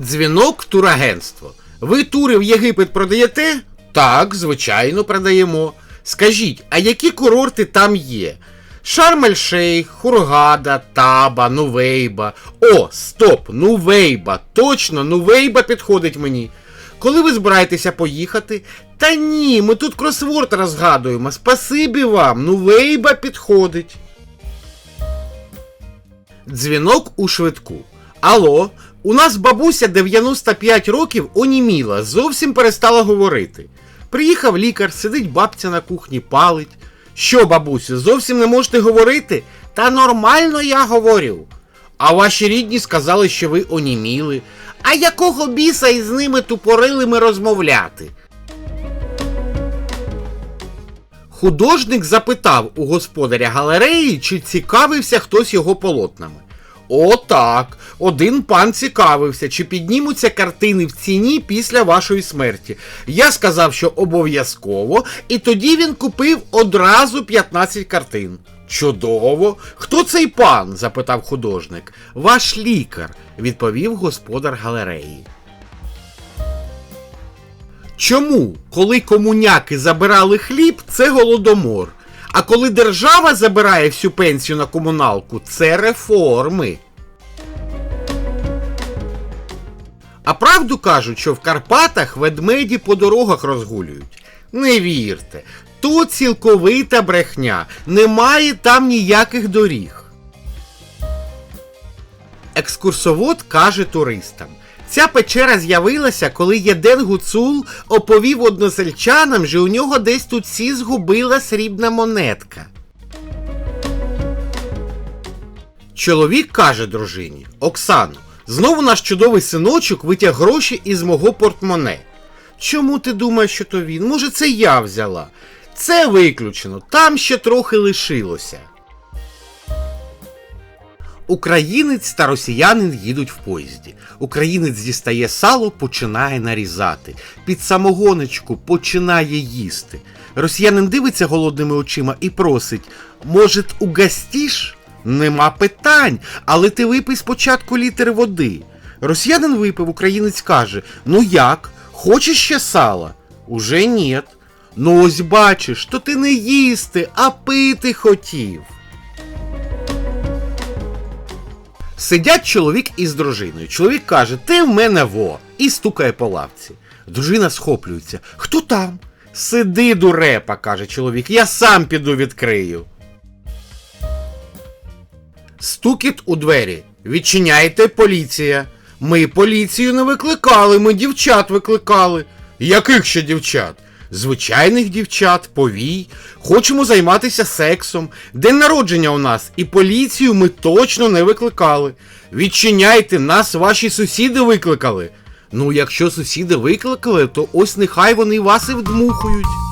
Дзвінок турагентство. Ви тури в Єгипет продаєте? Так, звичайно, продаємо. Скажіть, а які курорти там є? Шарм-ель-Шейх, Хургада, Таба, Нувейба. О, стоп! Нувейба! Точно, Нувейба підходить мені. Коли ви збираєтеся поїхати? Та ні, ми тут кросворд розгадуємо. Спасибі вам, Нувейба підходить. Дзвінок у швидку. Алло, у нас бабуся 95 років оніміла, зовсім перестала говорити. Приїхав лікар, сидить бабця на кухні, палить. Що, бабусю, зовсім не можете говорити? Та нормально я говорю. А ваші рідні сказали, що ви оніміли. А якого біса із ними тупорилими розмовляти? Художник запитав у господаря галереї, чи цікавився хтось його полотнами. О, так. Один пан цікавився, чи піднімуться картини в ціні після вашої смерті. Я сказав, що обов'язково, і тоді він купив одразу 15 картин. Чудово. Хто цей пан? запитав художник. Ваш лікар, відповів господар галереї. Чому, коли комуняки забирали хліб, це голодомор, а коли держава забирає всю пенсію на комуналку, це реформи. А правду кажуть, що в Карпатах ведмеді по дорогах розгулюють. Не вірте, то цілковита брехня, немає там ніяких доріг. Екскурсовод каже туристам. Ця печера з'явилася, коли Єден Гуцул оповів односельчанам, що у нього десь тут всі згубила срібна монетка. Чоловік каже дружині: Оксано, знову наш чудовий синочок витяг гроші із мого портмоне. Чому ти думаєш, що то він? Може, це я взяла? Це виключено, там ще трохи лишилося. Українець та росіянин їдуть в поїзді. Українець дістає сало, починає нарізати. Під самогоночку починає їсти. Росіянин дивиться голодними очима і просить: може, угостіш? Нема питань, але ти випий спочатку літр води. Росіянин випив, українець каже: Ну як? Хочеш ще сала? Уже ні. Ну ось бачиш, то ти не їсти, а пити хотів. Сидять чоловік із дружиною. Чоловік каже, ти в мене во, і стукає по лавці. Дружина схоплюється. Хто там? Сиди, дурепа, каже чоловік, я сам піду відкрию. Стукіт у двері. Відчиняйте поліція. Ми поліцію не викликали, ми дівчат викликали. Яких ще дівчат? Звичайних дівчат, повій. Хочемо займатися сексом. День народження у нас, і поліцію ми точно не викликали. Відчиняйте, нас ваші сусіди викликали. Ну, якщо сусіди викликали, то ось нехай вони вас і вдмухують.